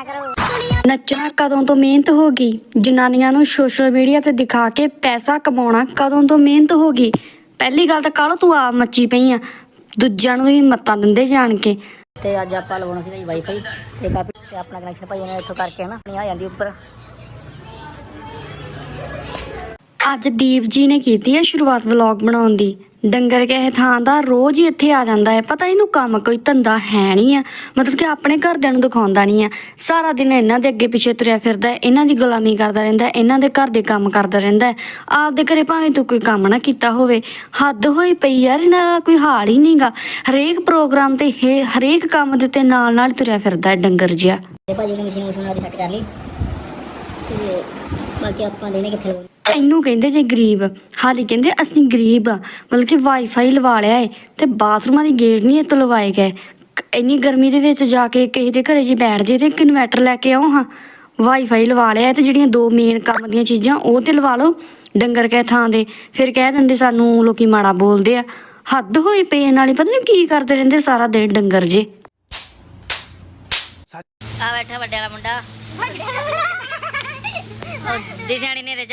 ਨਾ ਕਰੋ। ਨੱਚਣਾ ਕਦੋਂ ਤੋਂ ਮਿਹਨਤ ਹੋ ਗਈ? ਜਨਾਨੀਆਂ ਨੂੰ ਸੋਸ਼ਲ ਮੀਡੀਆ ਤੇ ਦਿਖਾ ਕੇ ਪੈਸਾ ਕਮਾਉਣਾ ਕਦੋਂ ਤੋਂ ਮਿਹਨਤ ਹੋ ਗਈ? ਪਹਿਲੀ ਗੱਲ ਤਾਂ ਕਾਲੋ ਤੂੰ ਆਪ ਮੱਚੀ ਪਈ ਆ? ਦੂਜਿਆਂ ਨੂੰ ਹੀ ਮੱਤਾਂ ਦਿੰਦੇ ਜਾਣ ਕੇ। ਤੇ ਅੱਜ ਆਪਾਂ ਲਵਾਉਣਾ ਸੀ ਜੀ ਵਾਈਫਾਈ ਤੇ ਕਾਪੀ ਤੇ ਆਪਣਾ ਕਨੈਕਸ਼ਨ ਭਾਈ ਨੇ ਇੱਥੋਂ ਕਰਕੇ ਹਨਾ ਨਹੀਂ ਆ ਜਾਂਦੀ ਉੱਪਰ। ਅੱਜ ਦੀਪ ਜੀ ਨੇ ਕੀਤੀ ਹੈ ਸ਼ੁਰੂਆਤ ਵਲੌਗ ਬਣਾਉਣ ਦੀ। ਡੰਗਰ ਕਿਸੇ ਥਾਂ ਦਾ ਰੋਜ਼ ਹੀ ਇੱਥੇ ਆ ਜਾਂਦਾ ਹੈ। ਪਤਾ ਇਹਨੂੰ ਕੰਮ ਕੋਈ ਧੰਦਾ ਹੈ ਨਹੀਂ ਆ। ਮਤਲਬ ਕਿ ਆਪਣੇ ਘਰਦਿਆਂ ਨੂੰ ਦਿਖਾਉਂਦਾ ਨਹੀਂ ਆ। ਸਾਰਾ ਦਿਨ ਇਹਨਾਂ ਦੇ ਅੱਗੇ ਪਿੱਛੇ ਤੁਰਿਆ ਫਿਰਦਾ ਇਹਨਾਂ ਦੀ ਗੁਲਾਮੀ ਕਰਦਾ ਰਹਿੰਦਾ ਇਹਨਾਂ ਦੇ ਘਰ ਦੇ ਕੰਮ ਕਰਦਾ ਰਹਿੰਦਾ ਆਪਦੇ ਘਰੇ ਭਾਵੇਂ ਤੂੰ ਕੋਈ ਕੰਮ ਨਾ ਕੀਤਾ ਹੋਵੇ, ਹੱਦ ਹੋਈ ਪਈ ਯਾਰ, ਇਹਨਾਂ ਦਾ ਕੋਈ ਹਾਲ ਹੀ ਨਹੀਂਗਾ ਹਰੇਕ ਪ੍ਰੋਗਰਾਮ ਤੇ ਹਰੇਕ ਕੰਮ ਦੇ ਉੱਤੇ ਨਾਲ ਨਾਲ ਤੁਰਿਆ ਫਿਰਦਾ ਹੈ ਡੰਗਰ ਜਿਹਾ। ਤੇ ਨੇ ਮਸ਼ੀਨ ਮਸ਼ੀਨ ਆਪਣੀ ਸੈੱਟ ਕਰ ਲਈ। ਤੇ ਬਾਕੀ ਆਪਾਂ ਦੇਣੇ ਕਿੱਥੇ ਲਵਾਉਣੇ ਇਹਨੂੰ ਕਹਿੰਦੇ ਜੇ ਗਰੀਬ। ਹਾਲੇ ਕਹਿੰਦੇ ਅਸੀਂ ਗਰੀਬ ਆ। ਮਤਲਬ ਕਿ ਵਾਈਫਾਈ ਲਵਾ ਲਿਆ ਏ ਤੇ ਬਾਥਰੂਮਾਂ ਦੀ ਗੇਟ ਨਹੀਂ ਇੱਥੇ ਲਵਾਏ ਗਏ। ਇੰਨੀ ਗਰਮੀ ਦੇ ਵਿੱਚ ਜਾ ਕੇ ਕਿਸੇ ਦੇ ਘਰੇ ਜੀ ਬੈਠ ਜੇ ਤੇ ਇੱਕ ਇਨਵਰਟਰ ਲੈ ਕੇ ਆਓ ਹਾਂ। ਵਾਈਫਾਈ ਲਵਾ ਲਿਆ ਤੇ ਜਿਹੜੀਆਂ ਦੋ ਮੇਨ ਕੰਮ ਦੀਆਂ ਚੀਜ਼ਾਂ ਉਹ ਤੇ ਲਵਾ ਲਓ ਡੰਗਰ ਕੈ ਥਾਂ ਦੇ। ਫਿਰ ਕਹਿ ਦਿੰਦੇ ਸਾਨੂੰ ਲੋਕੀ ਮਾੜਾ ਬੋਲਦੇ ਆ। ਹੱਦ ਹੋਈ ਪਈ ਨਾਲੇ ਪਤਾ ਨਹੀਂ ਕੀ ਕਰਦੇ ਰਹਿੰਦੇ ਸਾਰਾ ਦਿਨ ਡੰਗਰ ਜੇ। ਆ ਬੈਠਾ ਵੱਡੇ ਵਾਲਾ ਮੁੰਡਾ ਉਹ ਨੇ ਰਜ।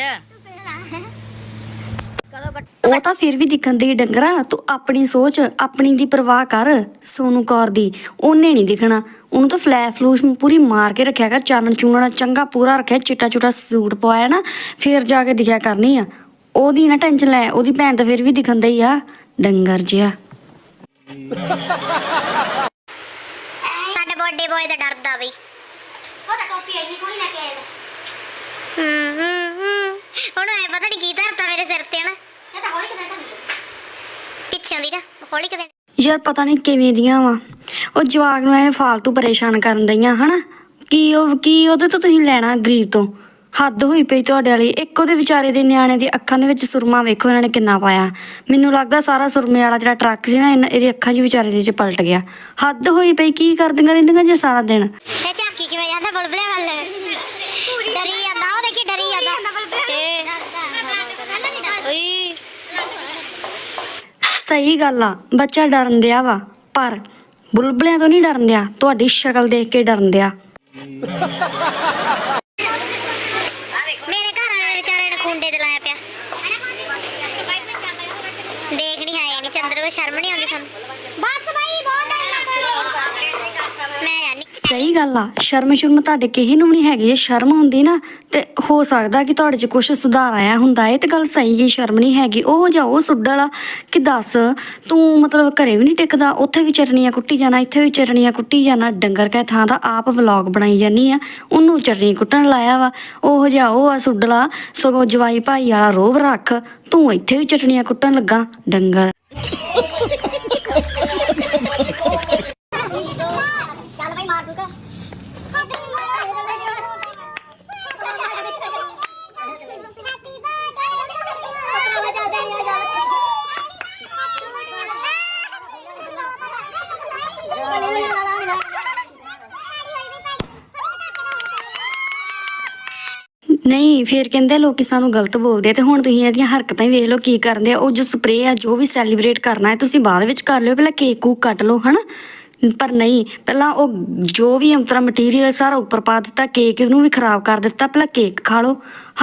ਉਹ ਤਾਂ ਫਿਰ ਵੀ ਦਿਖਣ ਦੀ ਡੰਗਰਾ ਤੂੰ ਆਪਣੀ ਸੋਚ ਆਪਣੀ ਦੀ ਪਰਵਾਹ ਕਰ ਸੋਨੂ ਕੌਰ ਦੀ। ਉਹਨੇ ਨਹੀਂ ਦਿਖਣਾ। ਉਹਨੂੰ ਤਾਂ ਫਲੈਸ਼ ਫਲੂਸ਼ ਪੂਰੀ ਮਾਰ ਕੇ ਰੱਖਿਆ ਕਰ ਚਾਨਣ ਚੂਨਣ ਚੰਗਾ ਪੂਰਾ ਰੱਖਿਆ ਚਿੱਟਾ ਚੁੱਟਾ ਸੂਟ ਪਵਾਇਆ ਨਾ ਫਿਰ ਜਾ ਕੇ ਦਿਖਿਆ ਕਰਨੀ ਆ। ਉਹਦੀ ਨਾ ਟੈਨਸ਼ਨ ਲੈ ਉਹਦੀ ਭੈਣ ਤਾਂ ਫਿਰ ਵੀ ਦਿਖਣ ਹੀ ਆ ਡੰਗਰ ਜਿਹਾ। ਸਾਡੇ ਬਰਥਡੇ ਬॉय ਦਾ ਡਰਦਾ ਬਈ ਉਹਦਾ ਕਾਪੀ ਇੰਨੀ ਸੋਹਣੀ ਲੈ ਕੇ ਆਇਆ ਹੂੰ ਹੂੰ ਹੂੰ ਹੁਣ ਐ ਪਤਾ ਨਹੀਂ ਕੀ ਧਰਤਾ ਮੇਰੇ ਸਿਰ ਤੇ ਹਨਾ। ਇਹ ਤਾਂ ਹੌਲੀ ਕਿਦਾਂ ਪਿੱਛੇ ਦੀ ਨਾ ਹੌਲੀ ਕਿਦਾਂ ਯਾਰ ਪਤਾ ਨਹੀਂ ਕਿਵੇਂ ਦੀਆਂ ਵਾ। ਉਹ ਜਵਾਗ ਨੂੰ ਐਵੇਂ ਫਾਲਤੂ ਪਰੇਸ਼ਾਨ ਕਰਨ ਦਈਆਂ ਹਨਾ। ਕੀ ਉਹ ਕੀ ਉਹਦੇ ਤੋਂ ਤੁਸੀਂ ਲੈਣਾ ਗਰੀਬ ਤੋਂ? ਹੱਦ ਹੋਈ ਪਈ ਤੁਹਾਡੇ ਵਾਲੀ। ਇੱਕ ਉਹਦੇ ਵਿਚਾਰੇ ਦੇ ਨਿਆਣੇ ਦੀ ਅੱਖਾਂ ਦੇ ਵਿੱਚ ਸੁਰਮਾ ਵੇਖੋ ਇਹਨਾਂ ਨੇ ਕਿੰਨਾ ਪਾਇਆ। ਮੈਨੂੰ ਲੱਗਦਾ ਸਾਰਾ ਸੁਰਮੇ ਵਾਲਾ ਜਿਹੜਾ ਟਰੱਕ ਸੀ ਨਾ ਇਹਨਾਂ- ਇਹਦੀ ਅੱਖਾਂ 'ਚ ਵਿਚਾਰੇ ਦੇ 'ਚ ਪਲਟ ਗਿਆ। ਹੱਦ ਹੋਈ ਪਈ ਕੀ ਕਰਦੀਆਂ ਰਹਿੰਦੀਆਂ ਜੇ ਸਾਰਾ ਦਿਨ? ਇਹ ਝਾਕੀ ਕਿਵੇਂ ਜਾਂਦਾ ਬੁਲਬੁਲੇ ਵੱਲ ਡਰੀ ਜਾਂਦਾ ਉਹ ਦੇਖੀ ਡਰੀ ਜਾਂਦਾ ਏ ਓਏ ਸਹੀ ਗੱਲ ਆ, ਬੱਚਾ ਡਰਨ ਦਿਆ ਵਾ, ਪਰ ਬੁਲਬਲਿਆਂ ਤੋਂ ਨਹੀਂ ਡਰਨ ਦਿਆ, ਤੁਹਾਡੀ ਸ਼ਕਲ ਦੇਖ ਕੇ ਡਰਨ ਦਿਆ ਮੇਰੇ ਘਰ ਵਾਲੇ ਵਿਚਾਰੇ ਨੇ ਖੁੰਡੇ ਤੇ ਲਾਇਆ ਪਿਆ ਦੇਖ ਨਹੀਂ ਆਏ ਨਹੀਂ ਚੰਦਰ ਕੋ ਸ਼ਰਮ ਨਹੀਂ ਆਉਂਦੀ ਸਾਨੂੰ ਬਸ ਬਾਈ ਬਹੁਤ ਮੈਂ ਜਾਨੀ ਸਹੀ ਗੱਲ ਆ, ਸ਼ਰਮ ਸ਼ਰਮ ਤੁਹਾਡੇ ਕਿਸੇ ਨੂੰ ਨਹੀਂ ਹੈਗੀ, ਜੇ ਸ਼ਰਮ ਹੁੰਦੀ ਨਾ, ਤੇ ਹੋ ਸਕਦਾ ਕਿ ਤੁਹਾਡੇ 'ਚ ਕੁਝ ਸੁਧਾਰ ਆਇਆ ਹੁੰਦਾ ਏ ਤੇ ਗੱਲ ਸਹੀ ਹੈ, ਸ਼ਰਮ ਨਹੀਂ ਹੈਗੀ, ਉਹ ਜਾ ਉਹ ਸੁੱਡਲ ਕਿ ਦੱਸ, ਤੂੰ ਮਤਲਬ ਘਰੇ ਵੀ ਨਹੀਂ ਟਿਕਦਾ, ਉੱਥੇ ਵੀ ਚਰਨੀਆਂ ਕੁੱਟੀ ਜਾਣਾ, ਇੱਥੇ ਵੀ ਚਟਨੀਆਂ ਕੁੱਟੀ ਜਾਣਾ, ਡੰਗਰ ਕੈ ਥਾਂ ਦਾ ਆਪ ਵਲੌਗ ਬਣਾਈ ਜਾਨੀ ਆ, ਉਹਨੂੰ ਚਟਨੀ ਕੁੱਟਣ ਲਾਇਆ ਵਾ, ਉਹ ਜਾ ਉਹ ਆ ਸੁੱਡਲਾ ਸਗੋਂ ਜਵਾਈ ਭਾਈ ਵਾਲਾ ਰੋਬ ਰੱਖ, ਤੂੰ ਇੱਥੇ ਵੀ ਚਟਣੀਆਂ ਕੁੱਟਣ ਲੱਗਾ, ਡੰਗਰ। ਨਹੀਂ, ਫਿਰ ਕਹਿੰਦੇ ਲੋਕੀ ਸਾਨੂੰ ਗਲਤ ਬੋਲਦੇ ਆ ਤੇ ਹੁਣ ਤੁਸੀਂ ਇਹਦੀਆਂ ਹਰਕਤਾਂ ਹੀ ਵੇਖ ਲਓ ਕੀ ਕਰਦੇ ਆ। ਉਹ ਜੋ ਸਪਰੇਅ ਆ, ਜੋ ਵੀ ਸੈਲੀਬ੍ਰੇਟ ਕਰਨਾ ਹੈ, ਤੁਸੀਂ ਬਾਅਦ ਵਿੱਚ ਕਰ ਲਿਓ, ਪਹਿਲਾਂ ਕੇਕ ਕੂਕ ਕੱਟ ਲਓ, ਹਨਾ? ਪਰ ਨਹੀਂ, ਪਹਿਲਾਂ ਉਹ ਜੋ ਵੀ ਅੰਤਰਾ ਮਟੀਰੀਅਲ ਸਾਰਾ ਉੱਪਰ ਪਾ ਦਿੱਤਾ ਕੇਕ ਨੂੰ ਵੀ ਖਰਾਬ ਕਰ ਦਿੱਤਾ, ਪਹਿਲਾਂ ਕੇਕ ਖਾ ਲਓ।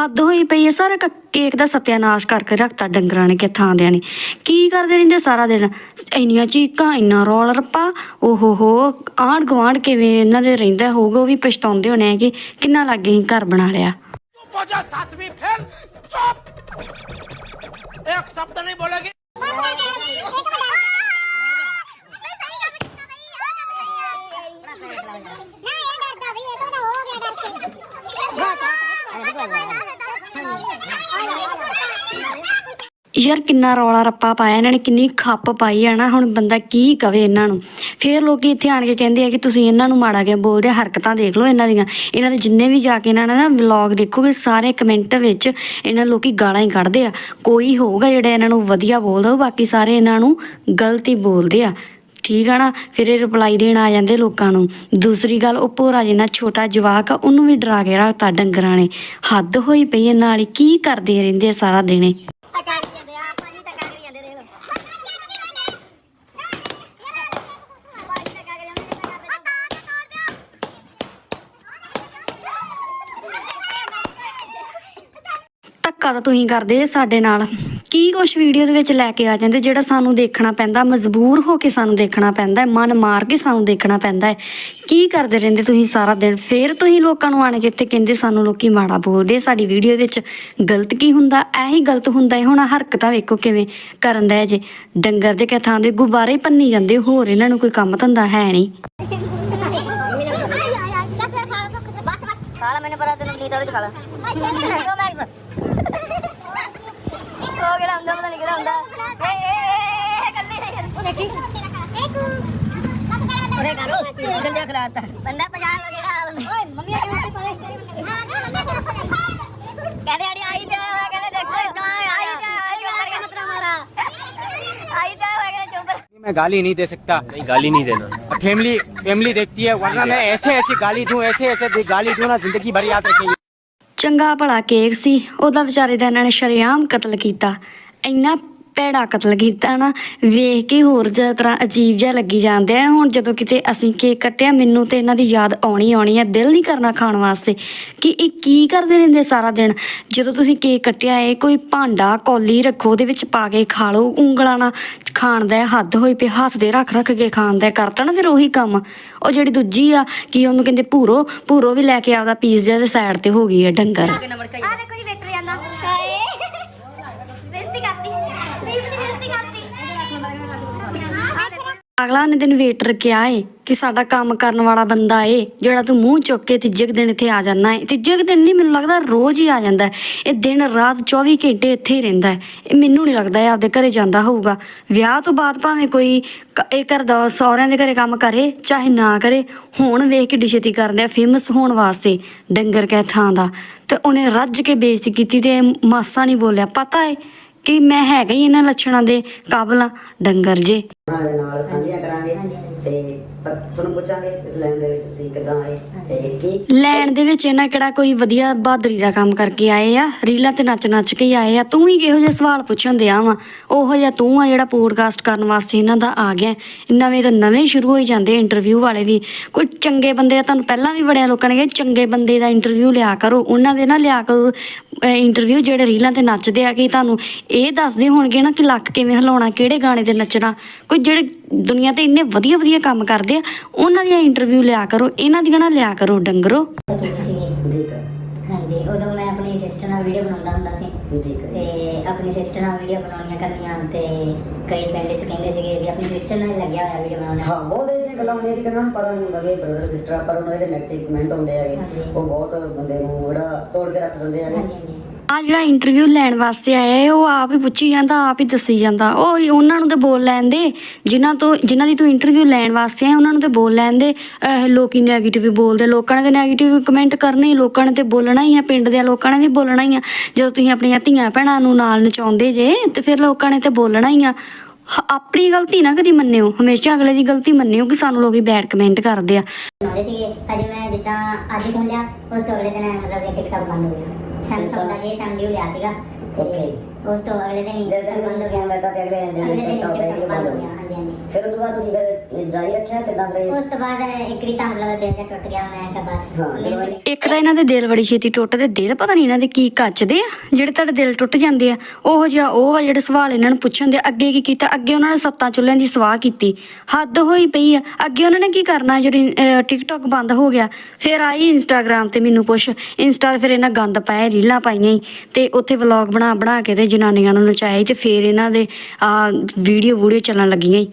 ਹੱਦ ਹੋਈ ਪਈ ਹੈ ਸਾਰਾ ਕੇਕ ਦਾ ਸਤਿਆਨਾਸ਼ ਕਰਕੇ ਰੱਖਤਾ ਡੰਗਰਾਂ ਨੇ ਕਿ ਥਾਂ ਦਿਆਂ ਨੇ। ਕੀ ਕਰਦੇ ਰਹਿੰਦੇ ਸਾਰਾ ਦਿਨ? ਇੰਨੀਆਂ ਚੀਕਾਂ, ਇੰਨਾ ਰੌਲ ਰੱਪਾ ਓਹੋ ਹੋ ਆਂਢ ਗੁਆਂਢ ਕਿਵੇਂ ਇਹਨਾਂ ਦੇ ਰਹਿੰਦਾ ਹੋਊਗਾ, ਉਹ ਵੀ ਪਛਤਾਉਂਦੇ ਹੋਣੇ ਆ ਕਿ ਕਿੰਨਾ ਲੱਗੇ ਹੀ ਘਰ ਬਣਾ ਲਿਆ। पहुंचा सातवीं फेल चुप एक शब्द नहीं बोलेगी ਯਾਰ ਕਿੰਨਾ ਰੌਲਾ ਰੱਪਾ ਪਾਇਆ ਇਹਨਾਂ ਨੇ ਕਿੰਨੀ ਖੱਪ ਪਾਈ ਆ ਨਾ ਹੁਣ ਬੰਦਾ ਕੀ ਕਵੇ ਇਹਨਾਂ ਨੂੰ ਫਿਰ ਲੋਕੀ ਇੱਥੇ ਆਣ ਕੇ ਕਹਿੰਦੇ ਆ ਕਿ ਤੁਸੀਂ ਇਹਨਾਂ ਨੂੰ ਮਾੜਾ ਕਿਉਂ ਬੋਲਦੇ ਆ ਹਰਕਤਾਂ ਦੇਖ ਲਓ ਇਹਨਾਂ ਦੀਆਂ। ਇਹਨਾਂ ਦੇ ਜਿੰਨੇ ਵੀ ਜਾ ਕੇ ਇਹਨਾਂ ਨੇ ਨਾ ਵਲੌਗ ਦੇਖੋਗੇ, ਸਾਰੇ ਕਮੈਂਟ ਵਿੱਚ ਇਹਨਾਂ ਲੋਕੀ ਗਾਲਾਂ ਹੀ ਕੱਢਦੇ ਆ। ਕੋਈ ਹੋਊਗਾ ਜਿਹੜਾ ਇਹਨਾਂ ਨੂੰ ਵਧੀਆ ਬੋਲਦਾ, ਉਹ ਬਾਕੀ ਸਾਰੇ ਇਹਨਾਂ ਨੂੰ ਗਲਤ ਹੀ ਬੋਲਦੇ ਆ। ਠੀਕ ਆ ਨਾ? ਫਿਰ ਇਹ ਰਿਪਲਾਈ ਦੇਣ ਆ ਜਾਂਦੇ ਲੋਕਾਂ ਨੂੰ। ਦੂਸਰੀ ਗੱਲ, ਉਹ ਭੋਰਾ ਜਿੰਨਾ ਛੋਟਾ ਜਵਾਕ ਆ, ਉਹਨੂੰ ਵੀ ਡਰਾ ਕੇ ਰੱਖਤਾ ਡੰਗਰਾਂ ਨੇ। ਹੱਦ ਹੋਈ ਪਈ ਇਹਨਾਂ ਵਾਲੀ ਕੀ ਕਰਦੇ ਰਹਿੰਦੇ ਆ ਸਾਰਾ ਦਿਨੇ ਧੱਕਾ ਤਾਂ ਤੁਸੀਂ ਕਰਦੇ ਜੇ ਸਾਡੇ ਨਾਲ। ਕੀ ਕੁਛ ਵੀਡੀਓ ਦੇ ਵਿੱਚ ਲੈ ਕੇ ਆ ਜਾਂਦੇ ਜਿਹੜਾ ਸਾਨੂੰ ਦੇਖਣਾ ਪੈਂਦਾ ਮਜਬੂਰ ਹੋ ਕੇ ਸਾਨੂੰ ਦੇਖਣਾ ਪੈਂਦਾ ਹੈ, ਮਨ ਮਾਰ ਕੇ ਸਾਨੂੰ ਦੇਖਣਾ ਪੈਂਦਾ ਹੈ। ਕੀ ਕਰਦੇ ਰਹਿੰਦੇ ਤੁਸੀਂ ਸਾਰਾ ਦਿਨ? ਫੇਰ ਤੁਸੀਂ ਲੋਕਾਂ ਨੂੰ ਆਣ ਕੇ ਇੱਥੇ ਕਹਿੰਦੇ ਸਾਨੂੰ ਲੋਕੀ ਮਾੜਾ ਬੋਲਦੇ ਸਾਡੀ ਵੀਡੀਓ ਵਿੱਚ ਗਲਤ ਕੀ ਹੁੰਦਾ? ਇਹੀ ਗਲਤ ਹੁੰਦਾ ਹੈ। ਹੁਣ ਹਰਕਤਾਂ ਵੇਖੋ ਕਿਵੇਂ ਕਰਨ ਦਾ ਜੇ। ਡੰਗਰ ਦੇ ਕਿਥਾਂ ਦੇ ਗੁਬਾਰੇ ਭੰਨੀ ਜਾਂਦੇ ਹੋਰ ਇਹਨਾਂ ਨੂੰ ਕੋਈ ਕੰਮ ਧੰਦਾ ਹੈ ਨਹੀਂ। ਖਾਲਾ ਮੈਨੂੰ ਪਤਾ ਤੈਨੂੰ ਨੀਤ ਉਹਦੇ ਚ ਖਾਲਾ ਉਹ ਮੈਂ ਉਹ ਕਿਹੜਾ ਹੁੰਦਾ ਪਤਾ ਨਹੀਂ ਕਿਹੜਾ ਹੁੰਦਾ ਏ ਏ ਏ ਕੱਲੀ ਨਹੀਂ ਉਹ ਦੇਖੀ ਉਹਨੇ ਕਰੋ ਗੰਜਾ ਖਲਾਤਾ ਬੰਦਾ ਪਛਾਣ ਲੋ ਜਿਹੜਾ ਓਏ ਮੰਮੀ ਆ ਕਿਵੇਂ ਪਰੇ ਕਹਿੰਦੇ ਅੜੀ ਆਈ ਜਾ ਕਹਿੰਦੇ ਦੇਖੋ ਆਈ ਜਾ ਆਈ ਜਾ ਆਈ ਜਾ ਮਾਰਾ ਆਈ ਜਾ ਕਹਿੰਦੇ ਚੁੱਪ मैं गाली नहीं दे सकता नहीं गाली नहीं देना फैमिली फैमिली देखती है वरना मैं ऐसे ऐसी गाली दूं ऐसे ऐसे दे- गाली दूं ना जिंदगी भर याद रखेंगे ਚੰਗਾ ਭਲਾ ਕੇਕ ਸੀ ਉਹਦਾ ਵਿਚਾਰੇ ਦਾ ਇਹਨਾਂ ਨੇ ਸ਼ਰੇਆਮ ਕਤਲ ਕੀਤਾ। ਇੰਨਾ ਭੈੜਾ ਕਤਲ ਕੀਤਾ ਨਾ, ਵੇਖ ਕੇ ਹੋਰ ਜ਼ਿਆਦਾ ਤਰ੍ਹਾਂ ਅਜੀਬ ਜਿਹਾ ਲੱਗੀ ਜਾਂਦੇ ਆ। ਹੁਣ ਜਦੋਂ ਕਿਤੇ ਅਸੀਂ ਕੇਕ ਕੱਟਿਆ, ਮੈਨੂੰ ਤੇ ਇਹਨਾਂ ਦੀ ਯਾਦ ਆਉਣੀ ਆਉਣੀ ਆ, ਦਿਲ ਨਹੀਂ ਕਰਨਾ ਖਾਣ ਵਾਸਤੇ ਕਿ ਇਹ ਕੀ ਕਰਦੇ ਰਹਿੰਦੇ ਸਾਰਾ ਦਿਨ। ਜਦੋਂ ਤੁਸੀਂ ਕੇਕ ਕੱਟਿਆ ਏ ਕੋਈ ਭਾਂਡਾ, ਕੌਲੀ ਰੱਖੋ, ਉਹਦੇ ਵਿੱਚ ਪਾ ਕੇ ਖਾ ਲਓ, ਉਂਗਲਾਂ ਨਾਲ ਖਾਣ ਦਾ ਹੱਦ ਹੋਈ ਪਈ, ਹੱਥ ਦੇ ਰੱਖ ਰੱਖ ਕੇ ਖਾਣ ਦਾ ਕਰਤਾ ਨਾ ਫਿਰ ਉਹੀ ਕੰਮ। ਉਹ ਜਿਹੜੀ ਦੂਜੀ ਆ, ਕਿ ਉਹਨੂੰ ਕਹਿੰਦੇ ਭੂਰੋ ਭੂਰੋ ਵੀ ਲੈ ਕੇ ਆਪਦਾ ਪੀਜ਼ਾ ਦੇ ਸਾਈਡ ਤੇ ਹੋ ਗਈ ਆ ਡੰਗਰ। ਆ ਦੇਖੋ ਜੀ, ਵੇਟਰ ਜਾਂਦਾ ਹਾਏ ਬੇਇੱਜ਼ਤੀ ਕਰਤੀ ਲੀਪ ਦੀ ਬੇਇੱਜ਼ਤੀ ਕਰਤੀ ਆ ਦੇਖੋ ਅਗਲਾ ਨੇ ਦਿਨ ਵੇਟਰ ਕਿਹਾ ਏ ਕਿ ਸਾਡਾ ਕੰਮ ਕਰਨ ਵਾਲਾ ਬੰਦਾ ਏ, ਜਿਹੜਾ ਤੂੰ ਮੂੰਹ ਚੁੱਕ ਕੇ ਤੀਜੇ ਕੁ ਦਿਨ ਇੱਥੇ ਆ ਜਾਂਦਾ ਏ। ਤੀਜੇ ਕੁ ਦਿਨ ਨਹੀਂ, ਮੈਨੂੰ ਲੱਗਦਾ ਰੋਜ਼ ਹੀ ਆ ਜਾਂਦਾ ਇਹ ਦਿਨ ਰਾਤ 24 ਘੰਟੇ ਇੱਥੇ ਹੀ ਰਹਿੰਦਾ ਹੈ ਇਹ ਮੈਨੂੰ ਨਹੀਂ ਲੱਗਦਾ ਇਹ ਆਪਦੇ ਘਰੇ ਜਾਂਦਾ ਹੋਊਗਾ। ਵਿਆਹ ਤੋਂ ਬਾਅਦ ਭਾਵੇਂ ਕੋਈ ਕ- ਇਹ ਕਰਦਾ ਸਹੁਰਿਆਂ ਦੇ ਘਰੇ ਕੰਮ ਕਰੇ, ਚਾਹੇ ਨਾ ਕਰੇ, ਹੁਣ ਵੇਖ ਕੇ ਛੇਤੀ ਕਰਦੇ ਆ ਫੇਮਸ ਹੋਣ ਵਾਸਤੇ ਡੰਗਰ ਕੈ ਥਾਂ ਦਾ। ਤੇ ਉਹਨੇ ਰੱਜ ਕੇ ਬੇਇੱਜ਼ਤੀ ਕੀਤੀ ਤੇ ਮਾਸਾ ਨਹੀਂ ਬੋਲਿਆ। ਪਤਾ ਏ ਕਿ ਮੈਂ ਹੈਗਾ ਹੀ ਇਹਨਾਂ ਲੱਛਣਾਂ ਦੇ ਕਾਬਲ ਆ। ਡੰਗਰ ਜੇ। ਉਹਨਾਂ ਦੇ ਨਾਲ ਸਾਂਝੀਆਂ ਕਰਾਂਗੇ ਤੇ ਪ- ਤੁਹਾਨੂੰ ਪੁੱਛਾਂਗੇ ਇਸ ਲਾਈਨ ਦੇ ਵਿੱਚ ਤੁਸੀਂ ਕਿੱਦਾਂ ਆਏ ਤੇ ਕੀ ਲੈਣ ਦੇ ਵਿੱਚ ਇਹਨਾਂ ਕਿਹੜਾ ਕੋਈ ਵਧੀਆ ਬਹਾਦਰੀ ਦਾ ਕੰਮ ਕਰਕੇ ਆਏ ਆ ਰੀਲਾਂ ਤੇ ਨੱਚ ਨੱਚ ਕੇ ਹੀ ਆਏ ਆ। ਤੂੰ ਹੀ ਕਿਹੋ ਜਿਹੇ ਸਵਾਲ ਪੁੱਛਣ ਦਿਆ ਵਾ? ਉਹੋ ਜਿਹਾ ਤੂੰ ਆ ਜਿਹੜਾ ਪੋਡਕਾਸਟ ਕਰਨ ਵਾਸਤੇ ਇਹਨਾਂ ਦਾ ਆ ਗਿਆ। ਨਵੇਂ ਤੋਂ ਨਵੇਂ ਸ਼ੁਰੂ ਹੋਈ ਜਾਂਦੇ ਇੰਟਰਵਿਊ ਵਾਲੇ ਵੀ। ਕੋਈ ਚੰਗੇ ਬੰਦੇ ਦਾ ਤੁਹਾਨੂੰ ਪਹਿਲਾਂ ਵੀ ਬੜਿਆ ਲੋਕਾਂ ਨੇ ਕਿਹਾ ਚੰਗੇ ਬੰਦੇ ਦਾ ਇੰਟਰਵਿਊ ਲਿਆ ਕਰੋ। ਉਹਨਾਂ ਦੇ ਨਾ ਲਿਆ ਕਰੋ ਇੰਟਰਵਿਊ ਜਿਹੜੇ ਰੀਲਾਂ ਤੇ ਨੱਚਦੇ ਆ ਕਿ ਤੁਹਾਨੂੰ ਇਹ ਦੱਸਦੇ ਹੋਣਗੇ ਨਾ ਕਿ ਲੱਕ ਕਿਵੇਂ ਹਿਲਾਉਣਾ ਕਿਹੜੇ ਗਾਣੇ ਤੇ ਨੱਚਣਾ। ਕੋਈ ਜਿਹੜੇ ਦੁਨੀਆ ਤੇ ਇੰਨੇ ਵਧੀਆ ਵਧੀਆ ਕੰਮ ਕਰਦੇ ਆ ਉਹਨਾਂ ਦੀਆਂ ਇੰਟਰਵਿਊ ਲਿਆ ਕਰੋ ਇਹਨਾਂ ਦੀਆਂ ਨਾ ਲਿਆ ਕਰੋ ਡੰਗਰੋ। ਹਾਂਜੀ ਉਦੋਂ ਮੈਂ ਆਪਣੀ ਸਿਸਟਰ ਨਾਲ ਵੀਡੀਓ ਬਣਾਉਂਦਾ ਹੁੰਦਾ ਸੀ। ਤੇ ਆਪਣੀ ਸਿਸਟਰ ਨਾਲ ਵੀਡੀਓ ਬਣਾਉਣੀਆਂ ਕਰਨੀਆਂ ਤੇ ਕਈ ਪਿੰਡ 'ਚ ਕਹਿੰਦੇ ਸੀਗੇ ਵੀ ਆਪਣੀ ਸਿਸਟਰ ਨਾਲ ਲੱਗਿਆ ਹੋਇਆ ਵੀਡੀਓ ਬਣਾਉਣਾ। ਹਾਂ ਬਹੁਤ ਇਹ ਗੱਲਾਂ ਹੁੰਦੀਆਂ ਕਿ ਨੂੰ ਪਤਾ ਨਹੀਂ ਹੁੰਦਾ ਵੀ ਬ੍ਰਦਰ ਸਿਸਟਰ ਆ ਪਰ ਉਹਨਾਂ ਦੇ ਨੈਗੇਟਿਵ ਕਮੈਂਟ ਹੁੰਦੇ ਹਾਂਜੀ। ਉਹ ਬਹੁਤ ਬੰਦੇ ਨੂੰ ਜਿਹੜਾ ਤੋੜ ਕੇ ਰੱਖ ਦਿੰਦੇ ਹਾਂਜੀ। ਆ ਜਿਹੜਾ ਇੰਟਰਵਿਊ ਲੈਣ ਵਾਸਤੇ ਆਇਆ ਹੈ ਉਹ ਆਪ ਹੀ ਪੁੱਛੀ ਜਾਂਦਾ, ਆਪ ਹੀ ਦੱਸੀ ਜਾਂਦਾ। ਉਹ ਉਹਨਾਂ ਨੂੰ ਤੇ ਬੋਲ ਲੈਣ ਦੇ, ਜਿਨ੍ਹਾਂ ਤੋਂ, ਜਿਨ੍ਹਾਂ ਦੀ ਤੂੰ ਇੰਟਰਵਿਊ ਲੈਣ ਵਾਸਤੇ ਆਇਆ, ਉਹਨਾਂ ਨੂੰ ਤੇ ਬੋਲ ਲੈਣ ਦੇ। ਇਹ ਲੋਕੀ 네ਗੇਟਿਵ ਬੋਲਦੇ, ਲੋਕਾਂ ਨੇ ਤੇ 네ਗੇਟਿਵ ਕਮੈਂਟ ਕਰਨੇ ਹੀ, ਲੋਕਾਂ ਨੇ ਤੇ ਬੋਲਣਾ ਹੀ ਆ, ਪਿੰਡ ਦੇ ਲੋਕਾਂ ਨੇ ਵੀ ਬੋਲਣਾ ਹੀ ਆ। ਜਦੋਂ ਤੁਸੀਂ ਆਪਣੀਆਂ ਧੀਆਂ ਭੈਣਾਂ ਨੂੰ ਨਾਲ ਨਚਾਉਂਦੇ ਜੇ, ਤੇ ਫਿਰ ਲੋਕਾਂ ਨੇ ਤੇ ਬੋਲਣਾ ਹੀ ਆ। ਆਪਣੀ ਗਲਤੀ ਨਾ ਕਦੀ ਮੰਨਿਓ, ਹਮੇਸ਼ਾ ਅਗਲੇ ਦੀ ਗਲਤੀ ਮੰਨਿਓ ਕਿ ਸਾਨੂੰ ਲੋਕੀ ਬੈਡ ਕਮੈਂਟ ਕਰਦੇ ਆ। ਬਣਾਉਂਦੇ ਸੀਗੇ ਅਜੇ ਮੈਂ ਜਿੱਦਾਂ ਅੱਜ ਖੋਲ ਲਿਆ, ਉਸ ਤੋਂ ਅਗਲੇ ਦਿਨ ਮਤਲਬ ਕਿ ਟਿਕਟੌਕ ਬੰਦ ਹੋ ਗਿਆ। ਸੈਮਸੰਗ ਦਾ ਜੇ ਸੈਮ ਲਿਆ ਸੀਗਾ। ਤੇ Okay. ਉਸ ਤੋਂ ਅਗਲੇ ਦਿਨ ਹੀ ਜਿਸ ਦਿਨ ਬੰਦ ਹੋ ਗਿਆ। ਲੈਤਾ ਤੇ ਅਗਲੇ ਦਿਨ ਅਗਲੇ ਦਿਨ ਦਾ TikTok ਵੀਡੀਓ ਬੰਦ ਹੋ ਹੋ ਗਿਆ ਹਾਂਜੀ ਹਾਂਜੀ। ਫਿਰ ਉਦੋਂ ਬਾਅਦ ਤੁਸੀਂ ਫਿਰ ਜਾਰੀ ਰੱਖਿਆ ਕਿਦਾਂ ਫਿਰ ਉਸ ਤੋਂ ਬਾਅਦ ਇੱਕ ਤਾਂ ਮਤਲਬ ਦਿਲ ਜਿਹਾ ਟੁੱਟ ਗਿਆ ਮੈਂ ਕਿਹਾ ਬਸ। ਹਾਂ, ਮੈਨੂੰ ਜਦੋਂ ਨਹੀਂ- ਇੱਕ ਤਾਂ ਇਹਨਾਂ ਦੇ ਦਿਲ ਬੜੀ ਛੇਤੀ ਟੁੱਟਦੇ ਦਿਲ ਪਤਾ ਨਹੀਂ ਇਹਨਾਂ ਦੇ ਕੀ ਕੱਚਦੇ ਆ ਜਿਹੜੇ ਤੁਹਾਡੇ ਦਿਲ ਟੁੱਟ ਜਾਂਦੇ ਆ ਉਹੋ ਜਿਹਾ ਉਹ ਆ ਜਿਹੜੇ ਸਵਾਲ ਇਹਨਾਂ ਨੂੰ ਪੁੱਛਣ ਦੇ ਅੱਗੇ ਕੀ ਕੀਤਾ? ਅੱਗੇ ਉਹਨਾਂ ਨੇ ਸੱਤਾਂ ਚੁੱਲ੍ਹਿਆਂ ਦੀ ਸਵਾਹ ਕੀਤੀ। ਹੱਦ ਹੋਈ ਪਈ ਆ। ਅੱਗੇ ਉਹਨਾਂ ਨੇ ਕੀ ਕਰਨਾ ਜਦੋਂ ਟਿਕਟੌਕ ਬੰਦ ਹੋ ਗਿਆ? ਫਿਰ ਆਈ ਇੰਸਟਾਗ੍ਰam ਤੇ ਮੈਨੂੰ ਪੁੱਛ। ਇੰਸਟਾ ਫਿਰ ਇਹਨਾਂ ਗੰਦ ਪਾਇਆ ਰੀਲਾਂ ਪਾਈਆਂ ਈ ਤੇ ਉੱਥੇ ਵਲੌਗ ਬਣਾ ਬਣਾ ਕੇ ਤੇ ਜਨਾਨੀਆਂ ਨੂੰ ਨਚਾਇਆ ਤੇ ਫਿਰ ਇਹਨਾਂ ਦੇ ਆ ਵੀਡੀਓ ਵੀਡੀਓ ਚੱਲਣ ਲੱਗੀਆਂ ਈ